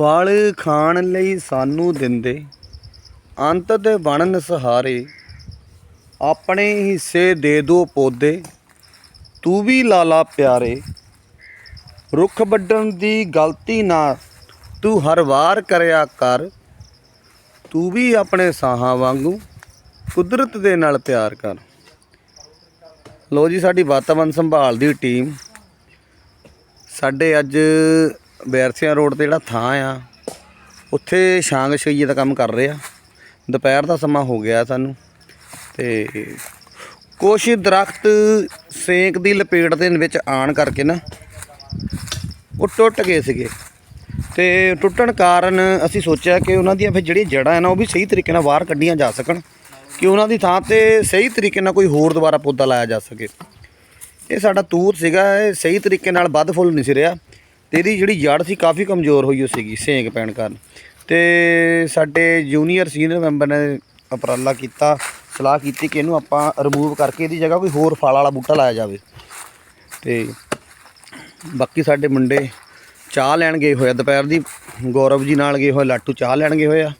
ਫਲ ਖਾਣ ਲਈ ਸਾਨੂੰ ਦਿੰਦੇ, ਅੰਤ ਦੇ ਬਣਨ ਸਹਾਰੇ ਆਪਣੇ ਹਿੱਸੇ ਦੇ ਦੋ ਪੌਦੇ, ਤੂੰ ਵੀ ਲਾਲਾ ਪਿਆਰੇ। ਰੁੱਖ ਵੱਢਣ ਦੀ ਗਲਤੀ ਨਾ, ਤੂੰ ਹਰ ਵਾਰ ਕਰਿਆ ਕਰ। ਤੂੰ ਵੀ ਆਪਣੇ ਸਾਹਾਂ ਵਾਂਗੂ ਕੁਦਰਤ ਦੇ ਨਾਲ ਪਿਆਰ ਕਰ। ਲੋ ਜੀ, ਸਾਡੀ ਵਾਤਾਵਰਣ ਸੰਭਾਲ ਦੀ ਟੀਮ। ਸਾਡੇ ਅੱਜ ਬੈਰਸੀਆਂ ਰੋਡ ਤੇ ਜਿਹੜਾ ਥਾਂ ਆ, ਉੱਥੇ ਸ਼ਾਂਗ ਛਈਏ ਦਾ ਕੰਮ ਕਰ ਰਹੇ। ਆ ਦੁਪਹਿਰ ਦਾ ਸਮਾਂ ਹੋ ਗਿਆ ਸਾਨੂੰ ਤੇ ਕੁਛ ਦਰਖਤ ਸੇਕ ਦੀ ਲਪੇਟ ਦੇ ਵਿੱਚ ਆਣ ਕਰਕੇ ਨਾ ਉਹ ਟੁੱਟ ਗਏ ਸੀਗੇ। ਤੇ ਟੁੱਟਣ ਕਾਰਨ ਅਸੀਂ ਸੋਚਿਆ ਕਿ ਉਹਨਾਂ ਦੀਆਂ ਫਿਰ ਜਿਹੜੀਆਂ ਜੜ੍ਹਾਂ ਹੈ ਨਾ, ਉਹ ਵੀ ਸਹੀ ਤਰੀਕੇ ਨਾਲ ਬਾਹਰ ਕੱਢੀਆਂ ਜਾ ਸਕਣ, ਕਿ ਉਹਨਾਂ ਦੀ ਥਾਂ ਤੇ ਸਹੀ ਤਰੀਕੇ ਨਾਲ ਕੋਈ ਹੋਰ ਦੁਬਾਰਾ ਪੌਦਾ ਲਾਇਆ ਜਾ ਸਕੇ। ਇਹ ਸਾਡਾ ਤੂਰ ਸੀਗਾ, ਇਹ ਸਹੀ ਤਰੀਕੇ ਨਾਲ ਵੱਧ ਫੁੱਲ ਨਹੀਂ ਸੀ ਰਿਹਾ। ਤੇ ਇਹਦੀ ਜਿਹੜੀ ਜੜ ਸੀ ਕਾਫੀ ਕਮਜ਼ੋਰ ਹੋਈ ਹੋ ਸੀਗੀ ਸੇਂਗ ਪੈਣ ਕਾਰਨ। ਤੇ ਸਾਡੇ ਜੂਨੀਅਰ ਸੀਨੀਅਰ ਮੈਂਬਰ ਨੇ ਉਪਰਾਲਾ ਕੀਤਾ, ਸਲਾਹ ਕੀਤੀ ਕਿ ਇਹਨੂੰ ਆਪਾਂ ਰਿਮੂਵ ਕਰਕੇ ਇਹਦੀ ਜਗ੍ਹਾ ਕੋਈ ਹੋਰ ਫਲ ਵਾਲਾ ਬੂਟਾ ਲਾਇਆ ਜਾਵੇ। ਤੇ ਬਾਕੀ ਸਾਡੇ ਮੁੰਡੇ ਚਾਹ ਲੈਣ ਗਏ ਹੋਏ ਆ, ਦੁਪਹਿਰ ਦੀ ਗੌਰਵ ਜੀ ਨਾਲ ਗਏ ਹੋਏ, ਲਾਟੂ ਚਾਹ ਲੈਣ ਗਏ ਹੋਏ ਆ।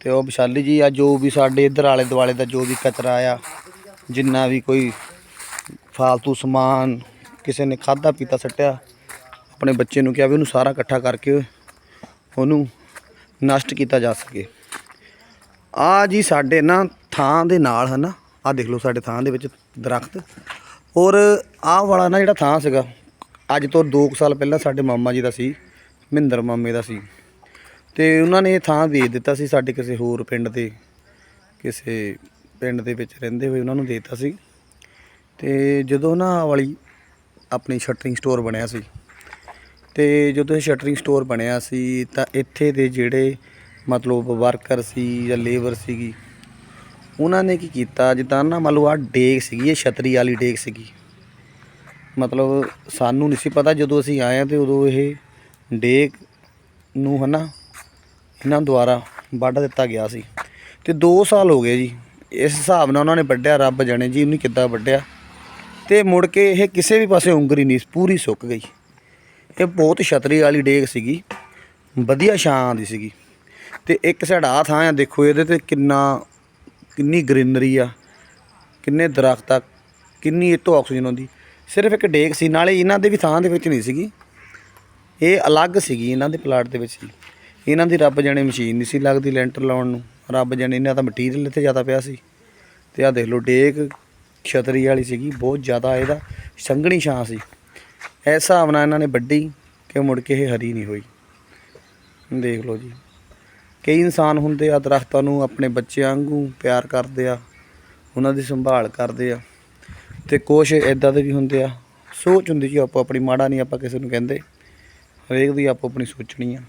ਤੇ ਉਹ ਵਿਸ਼ਾਲੀ ਜੀ ਆ, ਜੋ ਵੀ ਸਾਡੇ ਇੱਧਰ ਆਲੇ ਦੁਆਲੇ ਦਾ ਜੋ ਵੀ ਕਚਰਾ ਆ, ਜਿੰਨਾ ਵੀ ਕੋਈ ਫਾਲਤੂ ਸਮਾਨ ਕਿਸੇ ਨੇ ਖਾਦਾ ਪੀਤਾ, ਸੱਟਿਆ ਆਪਣੇ ਬੱਚੇ ਨੂੰ ਕਿਹਾ ਵੀ ਉਹਨੂੰ ਸਾਰਾ ਇਕੱਠਾ ਕਰਕੇ ਉਹਨੂੰ ਨਸ਼ਟ ਕੀਤਾ ਜਾ ਸਕੇ। ਆ ਜੀ ਸਾਡੇ ਨਾ ਥਾਂ ਦੇ ਨਾਲ ਹਨਾ ਆ ਦੇਖ ਲਓ ਸਾਡੇ ਥਾਂ ਦੇ ਵਿੱਚ ਦਰਖਤ। ਔਰ ਆਹ ਵਾਲਾ ਨਾ ਜਿਹੜਾ ਥਾਂ ਸੀਗਾ, ਅੱਜ ਤੋਂ 2 ਸਾਲ ਪਹਿਲਾਂ ਸਾਡੇ ਮਾਮਾ ਜੀ ਦਾ ਸੀ, ਮਹਿੰਦਰ ਮਾਮੇ ਦਾ ਸੀ। ਤੇ ਉਹਨਾਂ ਨੇ ਇਹ ਥਾਂ ਵੇਚ ਦਿੱਤਾ ਸੀ, ਸਾਡੇ ਕਿਸੇ ਹੋਰ ਪਿੰਡ ਦੇ, ਕਿਸੇ ਪਿੰਡ ਦੇ ਵਿੱਚ ਰਹਿੰਦੇ ਹੋਏ ਉਹਨਾਂ ਨੂੰ ਦੇ ਦਿੱਤਾ ਸੀ। ਤੇ ਜਦੋਂ ਨਾ ਆਹ ਵਾਲੀ ਆਪਣੀ ਸ਼ਟਰਿੰਗ ਸਟੋਰ ਬਣਿਆ ਸੀ ਤੇ ਜਦੋਂ ਇਹ ਸ਼ਟਰਿੰਗ ਸਟੋਰ ਬਣਿਆ ਸੀ, ਤਾਂ ਇੱਥੇ ਦੇ ਜਿਹੜੇ ਮਤਲਬ ਵਰਕਰ ਸੀ ਜਾਂ ਲੇਬਰ ਸੀਗੀ, ਉਹਨਾਂ ਨੇ ਕੀ ਕੀਤਾ? ਜਿੱਦਾਂ ਨਾ ਮੰਨ ਲਓ ਆ ਡੇਕ ਸੀਗੀ, ਇਹ ਛਤਰੀ ਵਾਲੀ ਡੇਕ ਸੀਗੀ। ਮਤਲਬ ਸਾਨੂੰ ਨਹੀਂ ਸੀ ਪਤਾ ਜਦੋਂ ਅਸੀਂ ਆਏ ਆ ਤੇ ਉਦੋਂ ਇਹ ਡੇਕ ਨੂੰ ਹਨਾ ਇਹਨਾਂ ਦੁਆਰਾ ਵੱਢ ਦਿੱਤਾ ਗਿਆ ਸੀ। ਤੇ 2 ਸਾਲ ਹੋ ਗਏ ਜੀ। ਇਸ ਹਿਸਾਬ ਨਾਲ ਉਹਨਾਂ ਨੇ ਵੱਢਿਆ, ਰੱਬ ਜਾਣੇ ਜੀ ਉਹਨੇ ਕਿੱਦਾਂ ਵੱਢਿਆ। ਤੇ ਮੁੜ ਕੇ ਇਹ ਕਿਸੇ ਵੀ ਪਾਸੇ ਉਂਗਰੀ ਨਹੀਂ, ਪੂਰੀ ਸੁੱਕ ਗਈ। ਇਹ ਬਹੁਤ ਛਤਰੀ ਵਾਲੀ ਡੇਕ ਸੀਗੀ। ਵਧੀਆ ਛਾਂ ਆਉਂਦੀ ਸੀਗੀ। ਤੇ ਇੱਕ ਸਾਈਡ ਆ ਥਾਂ ਆ, ਦੇਖੋ ਇਹਦੇ ਤੇ ਕਿੰਨਾ, ਕਿੰਨੀ ਗ੍ਰੀਨਰੀ ਆ, ਕਿੰਨੇ ਦਰਖਤ ਆ, ਕਿੰਨੀ ਇਹ ਤੋਂ ਆਕਸੀਜਨ ਆਉਂਦੀ। ਸਿਰਫ ਇੱਕ ਡੇਕ ਸੀ, ਨਾਲੇ ਇਹਨਾਂ ਦੇ ਵੀ ਥਾਂ ਦੇ ਵਿੱਚ ਨਹੀਂ ਸੀਗੀ। ਇਹ ਅਲੱਗ ਸੀਗੀ, ਇਹਨਾਂ ਦੇ ਪਲਾਟ ਦੇ ਵਿੱਚ ਸੀ ਇਹਨਾਂ ਦੀ ਰੱਬ ਜਾਣੇ ਮਸ਼ੀਨ ਨਹੀਂ ਸੀ ਲੱਗਦੀ ਲੈਂਟਰ ਲਾਉਣ ਨੂੰ। ਰੱਬ ਜਾਣੇ ਇਹਨਾਂ ਦਾ ਮਟੀਰੀਅਲ ਇੱਥੇ ਜ਼ਿਆਦਾ ਪਿਆ ਸੀ। ਤੇ ਆ ਦੇਖ ਲਓ ਡੇਕ ਛਤਰੀ ਵਾਲੀ ਸੀਗੀ, ਬਹੁਤ ਜ਼ਿਆਦਾ ਇਹਦਾ ਸੰਘਣੀ ਛਾਂ ਸੀ। ਇਸ ਹਿਸਾਬ ਨਾਲ ਇਹਨਾਂ ਨੇ ਵੱਢੀ ਕਿ ਮੁੜ ਕੇ ਇਹ ਹਰੀ ਨਹੀਂ ਹੋਈ। ਦੇਖ ਲਓ ਜੀ। ਕਈ ਇਨਸਾਨ ਹੁੰਦੇ ਆ, ਦਰਖਤਾਂ ਨੂੰ ਆਪਣੇ ਬੱਚਿਆਂ ਵਾਂਗੂ ਪਿਆਰ ਕਰਦੇ ਆ, ਉਹਨਾਂ ਦੀ ਸੰਭਾਲ ਕਰਦੇ ਆ ਤੇ ਕੁਛ ਇਦਾਂ ਦੇ ਵੀ ਹੁੰਦੇ ਆ, ਸੋਚ ਹੁੰਦੀ ਜੀ ਆਪੋ ਆਪਣੀ, ਮਾੜਾ ਨਹੀਂ ਆਪਾਂ ਕਿਸੇ ਨੂੰ ਕਹਿੰਦੇ। ਹਰੇਕ ਦੀ ਆਪੋ ਆਪਣੀ ਸੋਚਣੀ ਆ।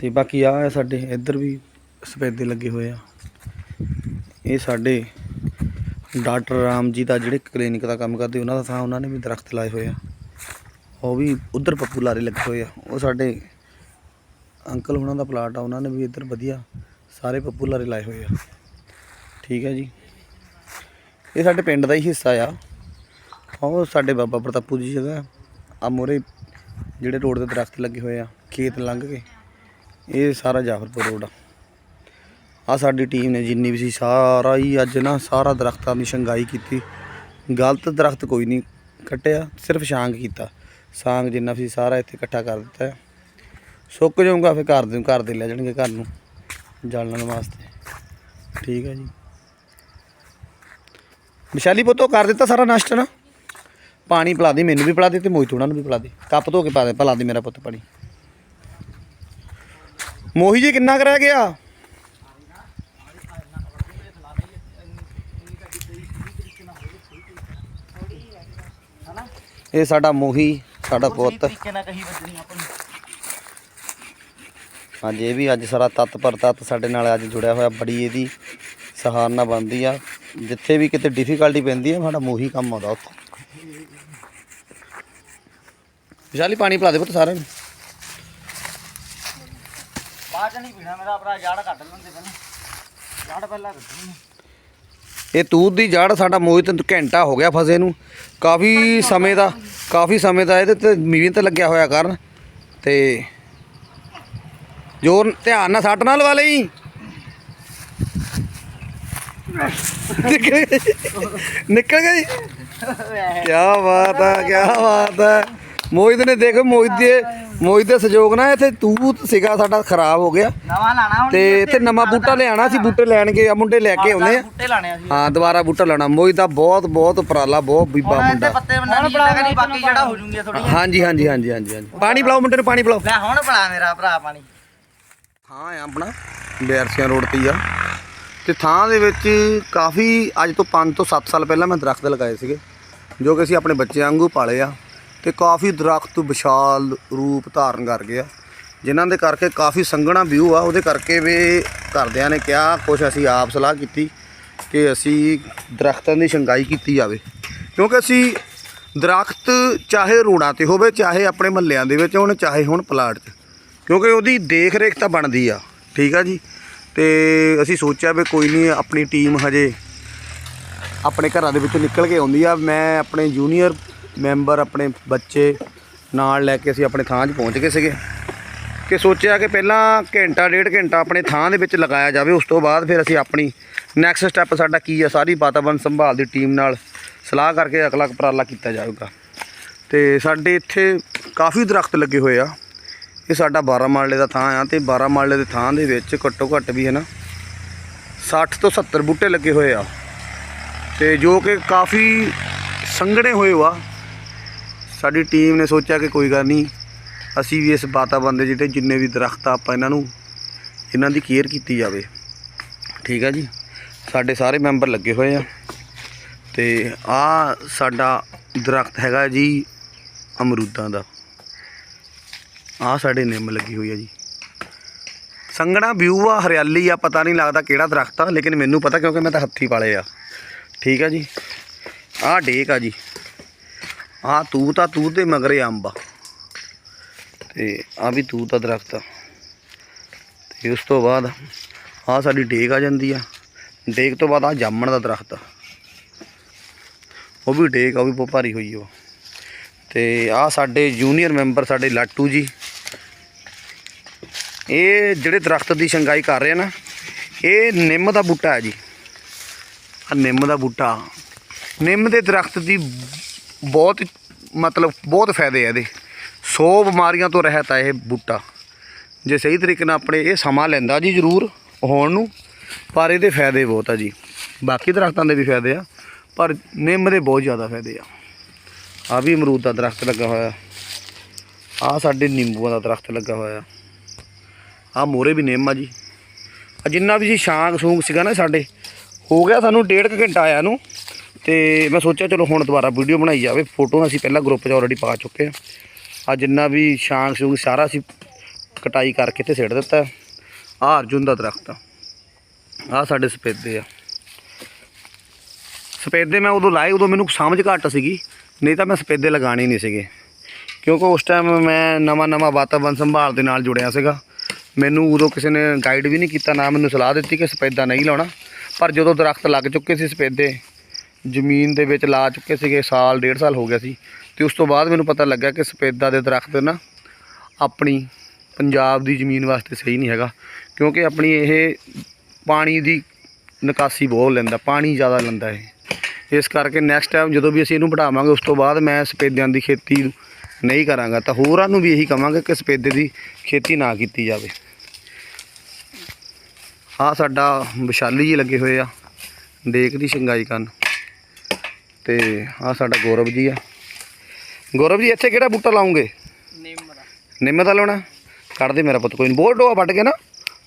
ਤੇ ਬਾਕੀ ਆ ਸਾਡੇ, ਇੱਧਰ ਵੀ ਸਫੈਦੇ ਲੱਗੇ ਹੋਏ ਆ। ਇਹ ਸਾਡੇ ਡਾਕਟਰ ਰਾਮ ਜੀ ਦਾ ਜਿਹੜੇ ਕਲੀਨਿਕ ਦਾ ਕੰਮ ਕਰਦੇ, ਉਹਨਾਂ ਦਾ ਥਾਂ ਉਹਨਾਂ ਨੇ ਵੀ ਦਰਖਤ ਲਾਏ ਹੋਏ ਆ। ਉਹ ਵੀ ਉਧਰ ਪੱਪੂ ਲਾਰੇ ਲੱਗੇ ਹੋਏ ਆ। ਉਹ ਸਾਡੇ ਅੰਕਲ ਉਹਨਾਂ ਦਾ ਪਲਾਟ ਆ, ਉਹਨਾਂ ਨੇ ਵੀ ਇੱਧਰ ਵਧੀਆ ਸਾਰੇ ਪੱਪੂ ਲਾਰੇ ਲਾਏ ਹੋਏ ਆ। ਠੀਕ ਹੈ ਜੀ। ਇਹ ਸਾਡੇ ਪਿੰਡ ਦਾ ਹੀ ਹਿੱਸਾ ਆ। ਉਹ ਸਾਡੇ ਬਾਬਾ ਪ੍ਰਤਾਪੂ ਜੀ ਜਗ੍ਹਾ ਆ ਮੋਰੇ ਜਿਹੜੇ ਰੋਡ ਤੇ ਦਰਖਤ ਲੱਗੇ ਹੋਏ ਆ, ਖੇਤ ਲੰਘ ਕੇ। ਇਹ ਸਾਰਾ ਜਾਫਰਪੁਰ ਰੋਡ ਆ। ਆ ਸਾਡੀ ਟੀਮ ਨੇ ਜਿੰਨੀ ਵੀ ਸੀ, ਸਾਰਾ ਹੀ ਅੱਜ ਨਾ ਸਾਰਾ ਦਰਖਤਾਂ ਦੀ ਸ਼ੰਗਾਈ ਕੀਤੀ। ਗਲਤ ਦਰਖਤ ਕੋਈ ਨਹੀਂ ਕੱਟਿਆ, ਸਿਰਫ ਸ਼ਾਂਗ ਕੀਤਾ। ਸਾਂਗ ਜਿੰਨਾ ਵੀ ਸੀ ਸਾਰਾ ਇੱਥੇ ਇਕੱਠਾ ਕਰ ਦਿੱਤਾ ਹੈ। ਸੁੱਕ ਜਾਊਗਾ, ਫਿਰ ਘਰ ਦੇ ਘਰ ਦੇ ਲੈ ਜਾਣਗੇ ਘਰ ਨੂੰ, ਜਾਲਣ ਵਾਸਤੇ। ਠੀਕ ਹੈ ਜੀ। ਵਿਸ਼ਾਲੀ ਪੁੱਤੋ ਕਰ ਦਿੱਤਾ ਸਾਰਾ ਨਾਸ਼ਤਾ ਨਾ? ਪਾਣੀ ਪਿਲਾ ਦੇ, ਮੈਨੂੰ ਵੀ ਪਿਲਾ ਦੇ ਤੇ ਮੋਹਿਤ ਉਹਨਾਂ ਨੂੰ ਵੀ ਪਿਲਾ ਦੇ। ਕੱਪ ਧੋ ਕੇ ਪਾ ਦੇ, ਪਿਲਾ ਦੇ ਮੇਰਾ ਪੁੱਤ ਪਾਣੀ। ਮੋਹੀ ਜੀ, ਕਿੰਨਾ ਕਰ ਗਿਆ? ਇਹ ਸਾਡਾ ਮੋਹੀ ਸਾਡਾ ਪੁੱਤ। ਤਰੀਕੇ ਨਾਲ ਕਹੀ ਵੱਜਣੀ ਆਪਾਂ ਨੂੰ ਹਾਂਜੀ ਇਹ ਵੀ ਅੱਜ ਸਾਰਾ ਤੱਤ ਪਰ ਤੱਤ ਸਾਡੇ ਨਾਲ ਅੱਜ ਜੁੜਿਆ ਹੋਇਆ ਬੜੀ ਇਹਦੀ ਸਹਾਰਨਾ ਬਣਦੀ ਆ। ਜਿੱਥੇ ਵੀ ਕਿਤੇ ਡਿਫਿਕਲਟੀ ਪੈਂਦੀ ਆ ਸਾਡਾ ਮੋਹੀ ਕੰਮ ਆਉਂਦਾ ਉੱਥੇ। ਵਿਸ਼ਾਲੀ ਪਾਣੀ ਪਿਲਾ ਦੇ ਪੁੱਤ ਸਾਰਿਆਂ ਨੂੰ। ਬਾਅਦ ਨਹੀਂ ਪੀਣਾ ਮੇਰਾ ਭਰਾ ਜੜ ਕੱਢ ਲੈਂਦੇ ਪਹਿਲਾਂ। ਜੜ ਪਹਿਲਾਂ ਕੱਢਣੀ ਇਹ ਤੂਤ ਦੀ ਜੜ ਸਾਡਾ ਮੋਹਿਤ ਘੰਟਾ ਹੋ ਗਿਆ ਫਸੇ ਨੂੰ। ਕਾਫੀ ਸਮੇਂ ਦਾ, ਕਾਫੀ ਸਮੇਂ ਦਾ ਇਹਦੇ ਤੇ ਮਿਹਨਤ ਲੱਗਿਆ ਹੋਇਆ ਕਰਨ। ਤੇ ਜੋਰ ਧਿਆਨ ਨਾਲ ਸੱਟ ਨਾਲ ਲਵਾ ਲਈ। ਨਿਕਲ ਗਈ। ਨਿਕਲ ਕੀ ਬਾਤ ਹੈ ਕੀ ਬਾਤ ਹੈ। ਮੋਹਿਤ ਨੇ ਦੇਖ, ਮੋਹਿਤ ਦੇ ਮੋਹਿਤ ਦੇ ਸਹਿਯੋਗ ਨਾਲ ਇੱਥੇ ਤੂੰ ਸੀਗਾ ਸਾਡਾ ਖਰਾਬ ਹੋ ਗਿਆ। ਨਵਾਂ ਲਾਣਾ ਹੁਣ ਤੇ ਇੱਥੇ ਨਵਾਂ ਬੂਟਾ ਲਿਆਣਾ ਸੀ ਬੂਟੇ ਲੈਣ ਗਏ ਆ ਮੁੰਡੇ ਲੈ ਕੇ ਆਉਂਦੇ ਆ। ਬੂਟੇ ਲਾਣੇ ਆ ਸੀ ਹਾਂ ਦੁਬਾਰਾ ਬੂਟਾ ਲਾਣਾ ਮੋਹਿਤ ਦਾ ਬਹੁਤ ਬਹੁਤ ਉਪਰਾਲਾ ਬਹੁਤ ਬੀਬਾ ਮੁੰਡਾ। ਪੱਤੇ ਬੰਨਾ ਨਹੀਂ ਲੱਗਾ ਨਹੀਂ ਬਾਕੀ ਜਿਹੜਾ ਹੋ ਜੂਗੀ ਥੋੜੀ ਹਾਂਜੀ ਹਾਂਜੀ ਹਾਂਜੀ ਹਾਂਜੀ ਹਾਂਜੀ। ਪਾਣੀ ਪਿਲਾਓ ਮੁੰਡੇ ਨੂੰ ਪਾਣੀ ਪਿਲਾਓ। ਲੈ ਹੁਣ ਬਣਾ ਮੇਰਾ ਭਰਾ ਪਾਣੀ। ਥਾਂ ਆ ਆਪਣਾ ਬੈਰਸੀਆਂ ਰੋਡ ਤੇ ਆ। ਤੇ ਥਾਂ ਦੇ ਵਿੱਚ ਕਾਫੀ ਅੱਜ ਤੋਂ 5 ਤੋਂ 7 ਸਾਲ ਪਹਿਲਾਂ ਮੈਂ ਦਰਖਤ ਲਗਾਏ ਸੀਗੇ ਜੋ ਕਿ ਅਸੀਂ ਆਪਣੇ ਬੱਚਿਆਂ ਵਾਂਗੂ ਪਾਲੇ ਆ। ਤੇ ਕਾਫੀ ਦਰਖਤ, ਵਿਸ਼ਾਲ ਰੂਪ ਧਾਰਨ ਕਰ ਗਿਆ ਆ। ਜਿਨ੍ਹਾਂ ਦੇ ਕਰਕੇ ਕਾਫੀ ਸੰਘਣਾ ਵਿਊ ਆ। ਉਹਦੇ ਕਰਕੇ ਵੀ ਘਰਦਿਆਂ ਨੇ ਕਿਹਾ, ਕੁਛ ਅਸੀਂ ਆਪ ਸਲਾਹ ਕੀਤੀ ਕਿ ਅਸੀਂ ਦਰਖਤਾਂ ਦੀ ਸ਼ੰਗਾਈ ਕੀਤੀ ਜਾਵੇ। ਕਿਉਂਕਿ ਅਸੀਂ ਦਰਖਤ ਚਾਹੇ ਰੋਡਾਂ ਤੇ ਹੋਵੇ, ਚਾਹੇ ਆਪਣੇ ਮਹੱਲਿਆਂ ਦੇ ਵਿੱਚ ਹੋਣ, ਚਾਹੇ ਹੁਣ ਪਲਾਟ 'ਚ। ਕਿਉਂਕਿ ਉਹਦੀ ਦੇਖ ਰੇਖ ਤਾਂ ਬਣਦੀ ਆ। ਠੀਕ ਆ ਜੀ? ਤੇ ਅਸੀਂ ਸੋਚਿਆ ਵੀ ਕੋਈ ਨਹੀਂ, ਆਪਣੀ ਟੀਮ ਹਜੇ ਆਪਣੇ ਘਰਾਂ ਦੇ ਵਿੱਚੋਂ ਨਿਕਲ ਕੇ ਆਉਂਦੀ ਆ। ਮੈਂ ਆਪਣੇ ਜੂਨੀਅਰ ਮੈਂਬਰ ਆਪਣੇ ਬੱਚੇ ਨਾਲ ਲੈ ਕੇ ਅਸੀਂ ਆਪਣੇ ਥਾਂ 'ਚ ਪਹੁੰਚ ਗਏ ਸੀਗੇ ਕਿ ਸੋਚਿਆ ਕਿ ਪਹਿਲਾਂ ਘੰਟਾ, ਡੇਢ ਘੰਟਾ ਆਪਣੇ ਥਾਂ ਦੇ ਵਿੱਚ ਲਗਾਇਆ ਜਾਵੇ, ਉਸ ਤੋਂ ਬਾਅਦ ਫਿਰ ਅਸੀਂ ਆਪਣੀ ਨੈਕਸਟ ਸਟੈਪ ਸਾਡਾ ਕੀ ਆ, ਸਾਰੀ ਵਾਤਾਵਰਣ ਸੰਭਾਲ ਦੀ ਟੀਮ ਨਾਲ ਸਲਾਹ ਕਰਕੇ ਅਗਲਾ ਉਪਰਾਲਾ ਕੀਤਾ ਜਾਊਗਾ ਤੇ ਸਾਡੇ ਇੱਥੇ ਕਾਫੀ ਦਰਖਤ ਲੱਗੇ ਹੋਏ ਆ। ਇਹ ਸਾਡਾ 12 ਮਾਲੇ ਦਾ ਥਾਂ ਆ ਤੇ 12 ਮਾਲੇ ਦੇ ਥਾਂ ਦੇ ਵਿੱਚ ਘੱਟੋ ਘੱਟ ਵੀ ਹੈ ਨਾ 60 ਤੋਂ 70 ਬੂਟੇ ਲੱਗੇ ਹੋਏ ਆ। ਤੇ ਜੋ ਕਿ ਕਾਫੀ ਸੰਘਣੇ ਹੋਏ ਵਾ। ਸਾਡੀ ਟੀਮ ਨੇ ਸੋਚਿਆ ਕਿ ਕੋਈ ਗੱਲ ਨਹੀਂ, ਅਸੀਂ ਵੀ ਇਸ ਵਾਤਾਵਰਨ ਦੇ ਜਿਹੜੇ ਜਿੰਨੇ ਵੀ ਦਰਖਤ ਆ ਆਪਾਂ ਇਹਨਾਂ ਨੂੰ, ਇਹਨਾਂ ਦੀ ਕੇਅਰ ਕੀਤੀ ਜਾਵੇ। ਠੀਕ ਆ ਜੀ? ਸਾਡੇ ਸਾਰੇ ਮੈਂਬਰ ਲੱਗੇ ਹੋਏ ਆ। ਤੇ ਆ ਸਾਡਾ ਦਰਖਤ ਹੈਗਾ ਜੀ ਅਮਰੂਦਾਂ ਦਾ। ਆ ਸਾਡੇ ਨਿੰਮ ਲੱਗੀ ਹੋਈ ਆ ਜੀ। ਸੰਘਣਾ ਵਿਊ ਆ, ਹਰਿਆਲੀ ਆ, ਪਤਾ ਨਹੀਂ ਲੱਗਦਾ ਕਿਹੜਾ ਦਰਖਤ ਆ, ਲੇਕਿਨ ਮੈਨੂੰ ਪਤਾ ਕਿਉਂਕਿ ਮੈਂ ਤਾਂ ਹੱਥੀ ਪਾਲੇ ਆ। ਠੀਕ ਆ ਜੀ? ਆਹ ਡੇਕ ਆ ਜੀ। ਆਹ ਤੂਤ ਆ ਤੂਤ ਦੇ ਮਗਰੇ ਅੰਬ ਆ। ਤੇ ਆ ਵੀ ਤੂਤ ਦਾ ਦਰਖਤ ਆ। ਤੇ ਉਸ ਤੋਂ ਬਾਅਦ ਆ ਸਾਡੀ ਡੇਕ ਆ ਜਾਂਦੀ ਆ। ਡੇਕ ਤੋਂ ਬਾਅਦ ਆ ਜਾਮਣ ਦਾ ਦਰਖਤ ਆ। ਉਹ ਵੀ ਡੇਕ ਆ, ਉਹ ਵੀ ਬਹੁਤ ਭਾਰੀ ਹੋਈ ਉਹ। ਤੇ ਆ ਸਾਡੇ ਜੂਨੀਅਰ ਮੈਂਬਰ ਸਾਡੇ ਲਾਟੂ ਜੀ। ਇਹ ਜਿਹੜੇ ਦਰਖਤ ਦੀ ਸ਼ੰਗਾਈ ਕਰ ਰਹੇ ਆ ਨਾ, ਇਹ ਨਿੰਮ ਦਾ ਬੂਟਾ ਹੈ ਜੀ। ਆ ਨਿੰਮ ਦਾ ਬੂਟਾ। ਨਿੰਮ ਦੇ ਦਰਖਤ ਦੀ ਬਹੁਤ ਮਤਲਬ ਬਹੁਤ ਫਾਇਦੇ ਆ ਇਹਦੇ। 100 ਬਿਮਾਰੀਆਂ ਤੋਂ ਰਹਿਤ ਆ ਇਹ ਬੂਟਾ। ਜੇ ਸਹੀ ਤਰੀਕੇ ਨਾਲ ਆਪਣੇ ਇਹ ਸਮਾਂ ਲੈਂਦਾ ਜੀ ਜ਼ਰੂਰ ਹੋਣ ਨੂੰ, ਪਰ ਇਹਦੇ ਫਾਇਦੇ ਬਹੁਤ ਆ ਜੀ। ਬਾਕੀ ਦਰਖਤਾਂ ਦੇ ਵੀ ਫਾਇਦੇ ਆ, ਪਰ ਨਿੰਮ ਦੇ ਬਹੁਤ ਜ਼ਿਆਦਾ ਫਾਇਦੇ ਆ। ਆ ਵੀ ਅਮਰੂਦ ਦਾ ਦਰਖਤ ਲੱਗਾ ਹੋਇਆ। ਆ ਸਾਡੇ ਨਿੰਬੂਆਂ ਦਾ ਦਰਖਤ ਲੱਗਾ ਹੋਇਆ। ਆ ਮੋਰੇ ਵੀ ਨਿੰਮ ਆ ਜੀ। ਆ ਜਿੰਨਾ ਵੀ ਸੀ ਸ਼ਾਂਗ ਸੂੰਗ ਸੀਗਾ ਨਾ ਸਾਡੇ, ਹੋ ਗਿਆ ਸਾਨੂੰ ਡੇਢ ਕੁ ਘੰਟਾ ਆਇਆ ਨੂੰ। ਤੇ ਮੈਂ ਸੋਚਿਆ ਚਲੋ ਹੁਣ ਦੁਬਾਰਾ ਵੀਡੀਓ ਬਣਾਈ ਜਾਵੇ, ਫੋਟੋ ਅਸੀਂ ਪਹਿਲਾਂ ਗਰੁੱਪ 'ਚ ਆਲਰੇਡੀ ਪਾ ਚੁੱਕੇ ਆ ਆ ਜਿੰਨਾ ਵੀ ਸ਼ਾਂਗ ਸੂੰਗ ਸਾਰਾ ਅਸੀਂ ਕਟਾਈ ਕਰਕੇ ਤੇ ਸਿੱਟ ਦਿੱਤਾ। ਆ ਅਰਜੁਨ ਦਾ ਦਰਖਤ ਆ। ਆ ਸਾਡੇ ਸਪੇਦੇ ਆ। ਸਪੇਦੇ ਮੈਂ ਉਦੋਂ ਲਾਏ, ਉਦੋਂ ਮੈਨੂੰ ਸਮਝ ਘੱਟ ਸੀਗੀ, ਨਹੀਂ ਤਾਂ ਮੈਂ ਸਪੇਦੇ ਲਗਾਣੇ ਨਹੀਂ ਸੀਗੇ। ਕਿਉਂਕਿ ਉਸ ਟਾਈਮ ਮੈਂ ਨਵਾਂ ਨਵਾਂ ਵਾਤਾਵਰਣ ਸੰਭਾਲ ਦੇ ਨਾਲ ਜੁੜਿਆ ਸੀਗਾ। ਮੈਨੂੰ ਉਦੋਂ ਕਿਸੇ ਨੇ ਗਾਈਡ ਵੀ ਨਹੀਂ ਕੀਤਾ, ਨਾ ਮੈਨੂੰ ਸਲਾਹ ਦਿੱਤੀ ਕਿ ਸਪੇਦਾ ਨਹੀਂ ਲਾਉਣਾ। ਪਰ ਜਦੋਂ ਦਰਖਤ ਲੱਗ ਚੁੱਕੇ ਸੀ ਸਪੇਦੇ ਜ਼ਮੀਨ ਦੇ ਵਿੱਚ ਲਾ ਚੁੱਕੇ ਸੀਗੇ, ਸਾਲ, ਡੇਢ ਸਾਲ ਹੋ ਗਿਆ ਸੀ। ਤੇ ਉਸ ਤੋਂ ਬਾਅਦ ਮੈਨੂੰ ਪਤਾ ਲੱਗਾ ਕਿ ਸਪੇਦਾ ਦੇ ਦਰਖਤ ਨਾ ਆਪਣੀ ਪੰਜਾਬ ਦੀ ਜ਼ਮੀਨ ਵਾਸਤੇ ਸਹੀ ਨਹੀਂ ਹੈਗਾ, ਕਿਉਂਕਿ ਆਪਣੀ ਇਹ ਪਾਣੀ ਦੀ ਨਿਕਾਸੀ ਬਹੁਤ ਲੈਂਦਾ, ਪਾਣੀ ਜ਼ਿਆਦਾ ਲੈਂਦਾ ਇਹ। ਇਸ ਕਰਕੇ ਨੈਕਸਟ ਟਾਈਮ ਜਦੋਂ ਵੀ ਅਸੀਂ ਇਹਨੂੰ ਵਧਾਵਾਂਗੇ ਉਸ ਤੋਂ ਬਾਅਦ ਮੈਂ ਸਪੇਦਿਆਂ ਦੀ ਖੇਤੀ ਨਹੀਂ ਕਰਾਂਗਾ, ਤਾਂ ਹੋਰਾਂ ਨੂੰ ਵੀ ਇਹੀ ਕਵਾਂਗੇ ਕਿ ਸਪੇਦੇ ਦੀ ਖੇਤੀ ਨਾ ਕੀਤੀ ਜਾਵੇ। ਆ ਸਾਡਾ ਵਿਸ਼ਾਲੀ ਜੀ ਲੱਗੇ ਹੋਏ ਆ, ਦੇਖ ਦੀ ਸ਼ਿੰਗਾਈ ਕਰਨ ਤੇ ਆ ਸਾਡਾ ਗੌਰਵ ਜੀ ਆ। ਗੌਰਵ ਜੀ ਇੱਥੇ ਕਿਹੜਾ ਬੂਟਾ ਲਾਉਂਗੇ? ਨਿੰਮ ਦਾ। ਨਿੰਮ ਦਾ ਲਾਉਣਾ? ਕੱਢ ਦੇ ਮੇਰਾ ਪੁੱਤ ਕੋਈ ਬਹੁਤ ਟੋਆ ਵੱਢ ਕੇ ਨਾ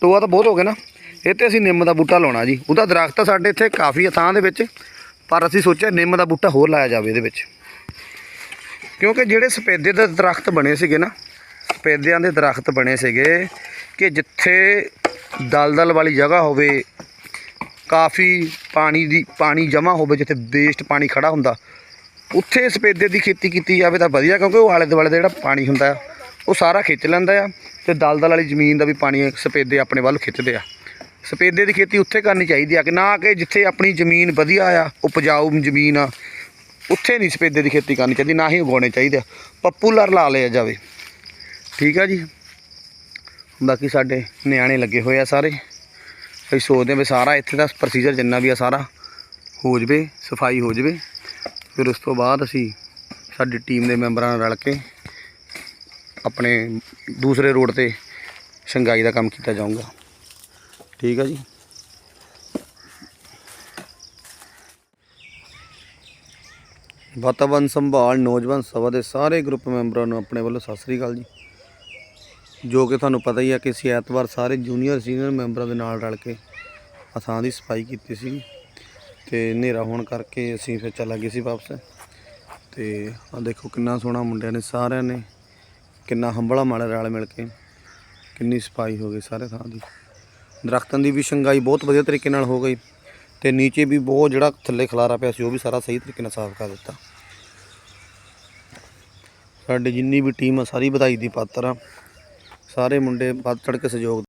ਟੋਆ ਤਾਂ ਬਹੁਤ ਹੋ ਗਿਆ ਨਾ। ਤੇ ਅਸੀਂ ਨਿੰਮ ਦਾ ਬੂਟਾ ਲਾਉਣਾ ਜੀ। ਉਹਦਾ ਦਰਖਤ ਸਾਡੇ ਇੱਥੇ ਕਾਫੀ ਆ ਥਾਂ ਦੇ ਵਿੱਚ ਪਰ ਅਸੀਂ ਸੋਚਿਆ ਨਿੰਮ ਦਾ ਬੂਟਾ ਹੋਰ ਲਾਇਆ ਜਾਵੇ ਇਹਦੇ ਵਿੱਚ। ਕਿਉਂਕਿ ਜਿਹੜੇ ਸਪੇਦੇ ਦੇ ਦਰਖਤ ਬਣੇ ਸੀਗੇ ਨਾ ਸਪੇਦਿਆਂ ਦੇ ਦਰਖਤ ਬਣੇ ਸੀਗੇ ਕਿ ਜਿੱਥੇ ਦਲਦਲ ਵਾਲੀ ਜਗ੍ਹਾ ਹੋਵੇ ਕਾਫੀ ਪਾਣੀ ਦੀ, ਪਾਣੀ ਜਮ੍ਹਾਂ ਹੋਵੇ ਜਿੱਥੇ ਵੇਸਟ ਪਾਣੀ ਖੜਾ ਹੁੰਦਾ। ਉੱਥੇ ਸਪੇਦੇ ਦੀ ਖੇਤੀ ਕੀਤੀ ਜਾਵੇ ਤਾਂ ਵਧੀਆ, ਕਿਉਂਕਿ ਉਹ ਆਲੇ ਦੁਆਲੇ ਦਾ ਜਿਹੜਾ ਪਾਣੀ ਹੁੰਦਾ ਆ ਉਹ ਸਾਰਾ ਖਿੱਚ ਲੈਂਦਾ ਆ ਤੇ ਦਲਦਲ ਵਾਲੀ ਜ਼ਮੀਨ ਦਾ ਵੀ ਪਾਣੀ ਸਪੇਦੇ ਆਪਣੇ ਵੱਲ ਖਿੱਚਦੇ ਆ। ਸਪੇਦੇ ਦੀ ਖੇਤੀ ਉੱਥੇ ਕਰਨੀ ਚਾਹੀਦੀ ਆ ਕਿ ਨਾ ਕਿ ਜਿੱਥੇ ਆਪਣੀ ਜ਼ਮੀਨ ਵਧੀਆ ਆ, ਉਪਜਾਊ ਜ਼ਮੀਨ ਆ, ਉੱਥੇ ਨਹੀਂ ਸਪੇਦੇ ਦੀ ਖੇਤੀ ਕਰਨੀ ਚਾਹੀਦੀ, ਨਾ ਹੀ ਉਗਾਉਣੇ ਚਾਹੀਦੇ ਆ। ਪਪੂਲਰ ਲਾ ਲਿਆ ਜਾਵੇ। ਠੀਕ ਆ ਜੀ। ਬਾਕੀ ਸਾਡੇ ਨਿਆਣੇ ਲੱਗੇ ਹੋਏ ਆ ਸਾਰੇ। ਅਸੀਂ ਸੋਚਦੇ ਹਾਂ ਵੀ ਸਾਰਾ ਇੱਥੇ ਦਾ ਪ੍ਰੋਸੀਜਰ ਜਿੰਨਾ ਵੀ ਆ ਸਾਰਾ ਹੋ ਜਵੇ, ਸਫ਼ਾਈ ਹੋ ਜਵੇ। ਫਿਰ ਉਸ ਤੋਂ ਬਾਅਦ ਅਸੀਂ ਸਾਡੀ ਟੀਮ ਦੇ ਮੈਂਬਰਾਂ ਨਾਲ ਰਲ ਕੇ ਆਪਣੇ ਦੂਸਰੇ ਰੋਡ ਤੇ ਸ਼ੰਗਾਈ ਦਾ ਕੰਮ ਕੀਤਾ ਜਾਊਗਾ। ਠੀਕ ਆ ਜੀ? ਵਾਤਾਵਰਨ ਸੰਭਾਲ, ਨੌਜਵਾਨ ਸਭਾ ਦੇ ਸਾਰੇ ਗਰੁੱਪ ਮੈਂਬਰਾਂ ਨੂੰ ਆਪਣੇ ਵੱਲੋਂ ਸਤਿ ਸ੍ਰੀ ਅਕਾਲ ਜੀ। ਜੋ ਕਿ ਤੁਹਾਨੂੰ ਪਤਾ ਹੀ ਹੈ ਕਿ ਅਸੀਂ ਐਤਵਾਰ ਸਾਰੇ ਜੂਨੀਅਰ ਸੀਨੀਅਰ ਮੈਂਬਰਾਂ ਦੇ ਨਾਲ ਰਲ ਕੇ ਆਹ ਥਾਂ ਦੀ ਸਫ਼ਾਈ ਕੀਤੀ ਸੀ ਤੇ ਹਨੇਰਾ ਹੋਣ ਕਰਕੇ ਅਸੀਂ ਫਿਰ ਚੱਲ ਗਏ ਸੀ ਵਾਪਸ। ਤੇ ਆ ਦੇਖੋ ਕਿੰਨਾ ਸੋਹਣਾ ਮੁੰਡਿਆਂ ਨੇ ਸਾਰਿਆਂ ਨੇ, ਕਿੰਨਾ ਹੰਬਲਾ ਮਾਲੇ ਰਲ ਮਿਲ ਕੇ, ਕਿੰਨੀ ਸਫ਼ਾਈ ਹੋ ਗਈ ਸਾਰੇ ਥਾਂ ਦੀ। ਦਰਖਤਾਂ ਦੀ ਵੀ ਸ਼ੰਗਾਈ ਬਹੁਤ ਵਧੀਆ ਤਰੀਕੇ ਨਾਲ ਹੋ ਗਈ ਤੇ ਨੀਚੇ ਵੀ ਬਹੁਤ ਜਿਹੜਾ ਥੱਲੇ ਖਲਾਰਾ ਪਿਆ ਸੀ ਉਹ ਵੀ ਸਾਰਾ ਸਹੀ ਤਰੀਕੇ ਨਾਲ ਸਾਫ਼ ਕਰ ਦਿੱਤਾ। ਸਾਡੀ ਜਿੰਨੀ ਵੀ ਟੀਮ ਆ, ਸਾਰੀ ਵਧਾਈ ਦੀ ਪਾਤਰ ਆ। ਸਾਰੇ ਮੁੰਡੇ ਵੱਧ ਚੜ੍ਹ ਕੇ ਸਹਿਯੋਗ